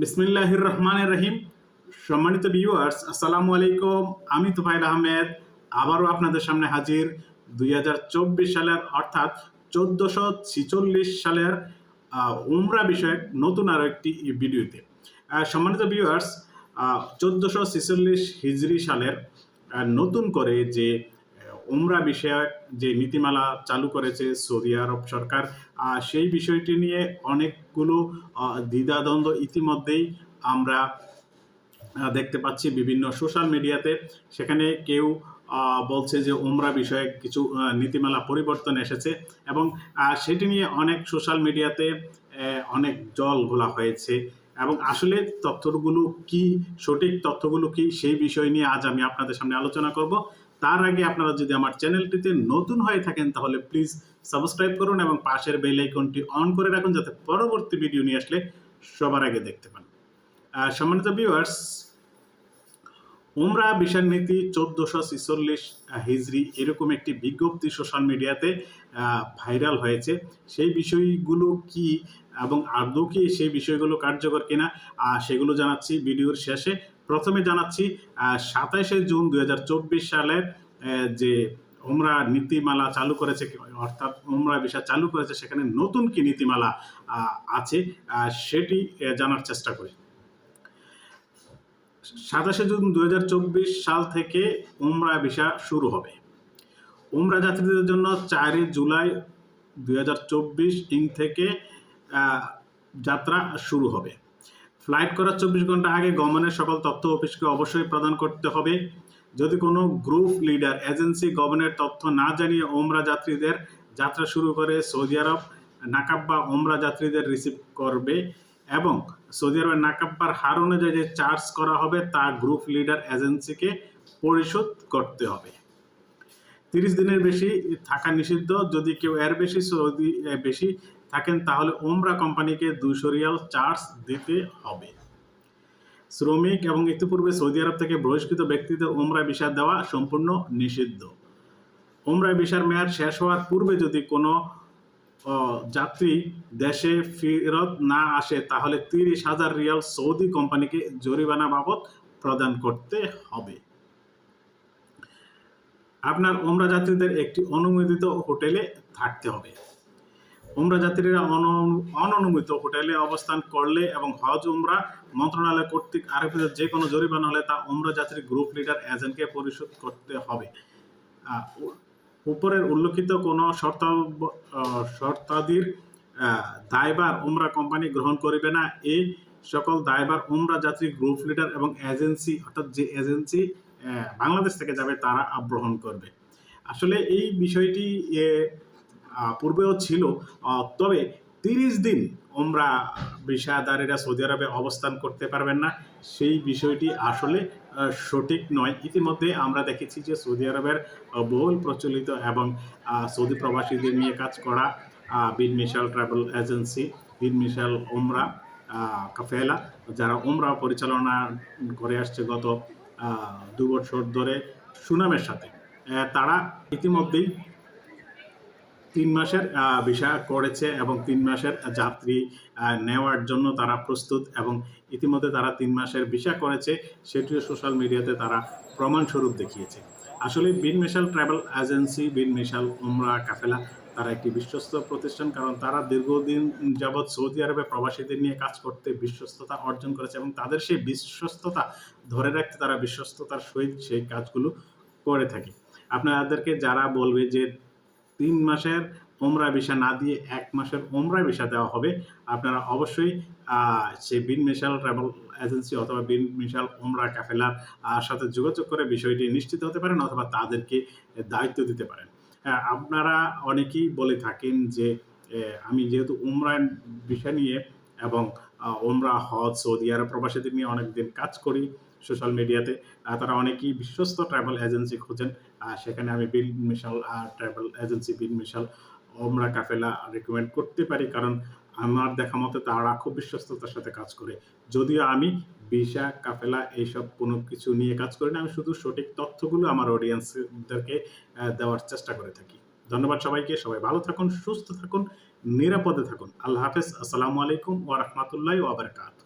বিসমিল্লাহির রহমানির রহিম সম্মানিত ভিউয়ার্স আসসালামু আলাইকুম। আমি তুফাইল আহমেদ। আবারও আপনাদের সামনে হাজির। দুই হাজার চব্বিশ সালের, অর্থাৎ চোদ্দোশো ছিচল্লিশ সালের উমরা বিষয়ক নতুন আরও একটি ভিডিওতে। সম্মানিত ভিউয়ার্স চোদ্দোশো ছিচল্লিশ হিজরি সালের নতুন করে যে উমরা বিষয়ক যে নীতিমালা চালু করেছে সৌদি আরব সরকার সেই বিষয়টি নিয়ে অনেকগুলো দ্বিধাদ্বন্দ্ব ইতিমধ্যেই আমরা দেখতে পাচ্ছি বিভিন্ন সোশ্যাল মিডিয়াতে। সেখানে কেউ বলছে যে উমরা বিষয়ে কিছু নীতিমালা পরিবর্তন এসেছে এবং সেটি নিয়ে অনেক সোশ্যাল মিডিয়াতে অনেক জল ঘোলা হয়েছে। এবং আসলে তথ্যগুলো কি, সঠিক তথ্যগুলো কি, সেই বিষয় নিয়ে আজ আমি আপনাদের সামনে আলোচনা করব। তার আগে আপনারা যদি আমার চ্যানেলটিতে নতুন হয়ে থাকেন, তাহলে প্লিজ সাবস্ক্রাইব করুন এবং পাশের বেল আইকনটি অন করে রাখুন, যাতে পরবর্তী ভিডিও নিয়ে আসলে সবার আগে দেখতে পান। সম্মানিত ভিউয়ার্স উমরা বিশাল নীতি চোদ্দশো ছিচল্লিশ হিজড়ি এরকম একটি বিজ্ঞপ্তি সোশ্যাল মিডিয়াতে ভাইরাল হয়েছে। সেই বিষয়গুলো কি এবং আদৌ কি সেই বিষয়গুলো কার্যকর কিনা সেগুলো জানাচ্ছি ভিডিওর শেষে। প্রথমে জানাচ্ছি সাতাইশে জুন দু হাজার চব্বিশ সালের যে উমরা নীতিমালা চালু করেছে, অর্থাৎ উমরা বিষয় চালু করেছে, সেখানে নতুন কি নীতিমালা আছে সেটি জানার চেষ্টা করি। সাতাশে জুন দুই হাজার চব্বিশ সাল থেকে উমরা ভিসা শুরু হবে। উমরা যাত্রীদের জন্য চারই জুলাই দুই ইং থেকে যাত্রা শুরু হবে। ফ্লাইট করার চব্বিশ ঘণ্টা আগে গমনের সকল তথ্য অফিসকে অবশ্যই প্রদান করতে হবে। যদি কোনো গ্রুপ লিডার, এজেন্সি গভর্নের তথ্য না জানিয়ে ওমরা যাত্রীদের যাত্রা শুরু করে সৌদি আরব নাকাব্বা ওমরা যাত্রীদের রিসিভ করবে এবং সৌদি আরবের নাকাব্বার হার অনুযায়ী যে চার্জ করা হবে, তা গ্রুপ লিডার এজেন্সিকে পরিশোধ করতে হবে। তিরিশ দিনের বেশি থাকা নিষিদ্ধ। যদি কেউ এর বেশি সৌদি বেশি থাকেন, তাহলে ওমরা কোম্পানিকে দুশো রিয়াল চার্জ দিতে হবে। শ্রমিক এবং ইতিপূর্বে সৌদি আরব থেকে বহিষ্কৃত ব্যক্তিদের ওমরা ভিসা দেওয়া সম্পূর্ণ নিষিদ্ধ। ওমরা ভিসার মেয়াদ শেষ হওয়ার পূর্বে যদি কোনো যাত্রী দেশে ফেরত না আসে, তাহলে তিরিশ হাজার রিয়াল সৌদি কোম্পানিকে জরিমানা বাবদ প্রদান করতে হবে। আপনার ওমরা যাত্রীদের একটি অনুমোদিত হোটেলে থাকতে হবে। উমরা যাত্রীরা অন- অননুমোদিত হোটেলে অবস্থান করলে এবং হজ, উমরা মন্ত্রণালয় কর্তৃক আরোপিত যে কোনো জরিমানা হলে তা উমরা যাত্রী গ্রুপ লিডার এজেন্টকে পরিশোধ করতে হবে। উপরের উল্লেখিত কোনো শর্ত শর্তাদির দায়বার উমরা কোম্পানি গ্রহণ করিবে না। এই সকল দায়ভার উমরা যাত্রী, গ্রুপ লিডার এবং এজেন্সি, অর্থাৎ যে এজেন্সি বাংলাদেশ থেকে যাবে তারা গ্রহণ করবে। আসলে এই বিষয়টি পূর্বেও ছিল। তবে তিরিশ দিন ওমরা বিষাদারীরা সৌদি আরবে অবস্থান করতে পারবেন না। সেই বিষয়টি আসলে সঠিক নয়। ইতিমধ্যে আমরা দেখেছি যে সৌদি আরবের বহুল প্রচলিত এবং সৌদি প্রবাসীদের নিয়ে কাজ করা বিন মিশাল ট্রাভেল এজেন্সি, বিন মিশাল ওমরা কাফেলা, যারা ওমরা পরিচালনা করে আসছে গত দু বছর ধরে সুনামের সাথে। তারা ইতিমধ্যেই তিন মাসের ভিসা করেছে এবং তিন মাসের যাত্রী নেওয়ার জন্য তারা প্রস্তুত এবং ইতিমধ্যে তারা তিন মাসের ভিসা করেছে। সেটিও সোশ্যাল মিডিয়াতে তারা প্রমাণস্বরূপ দেখিয়েছে। আসলে বিন মিশাল ট্রাভেল এজেন্সি, বিন মিশাল উমরা, কাফেলা, তারা একটি বিশ্বস্ত প্রতিষ্ঠান কারণ তারা দীর্ঘদিন যাবৎ সৌদি আরবে প্রবাসীদের নিয়ে কাজ করতে বিশ্বস্ততা অর্জন করেছে এবং তাদের সেই বিশ্বস্ততা ধরে রাখতে তারা বিশ্বস্ততার সহিত সেই কাজগুলো করে থাকে। আপনাদেরকে যারা বলবে যে তিন মাসের ওমরা ভিসা না দিয়ে এক মাসের ওমরা ভিসা দেওয়া হবে। আপনারা অবশ্যই আহ, সে বিন মিশাল ট্রাভেল এজেন্সি অথবা বিন মিশাল ওমরা ক্যাফেলার আহ, সাথে যোগাযোগ করে বিষয়টি নিশ্চিত হতে পারেন অথবা তাদেরকে দায়িত্ব দিতে পারেন। আপনারা অনেকেই বলে থাকেন যে আমি যেহেতু উমরান বিষয় নিয়ে এবং ওমরা হজ সৌদি আরব প্রবাসীদের নিয়ে অনেকদিন কাজ করি সোশ্যাল মিডিয়াতে তারা অনেকেই বিশ্বস্ত ট্রাভেল এজেন্সি খোঁজেন। সেখানে আমি বিল মিশাল ট্রাভেল এজেন্সি বিল মিশাল ওমরা কাফেলা রেকমেন্ড করতে পারি কারণ আমার দেখা মতে তারা খুব বিশ্বস্ততার সাথে কাজ করে। যদিও আমি ভিসা, কাফেলা এইসব কোনো কিছু নিয়ে কাজ করি না, আমি শুধু সঠিক তথ্যগুলো আমার অডিয়েন্সদেরকে দেওয়ার চেষ্টা করে থাকি। ধন্যবাদ সবাইকে, সবাই ভালো থাকুন, সুস্থ থাকুন, নিরাপদে থাকুন। আল্লাহ হাফেজ, আসসালামু আলাইকুম ওয়া রাহমাতুল্লাহি ওয়া বারাকাতুহু।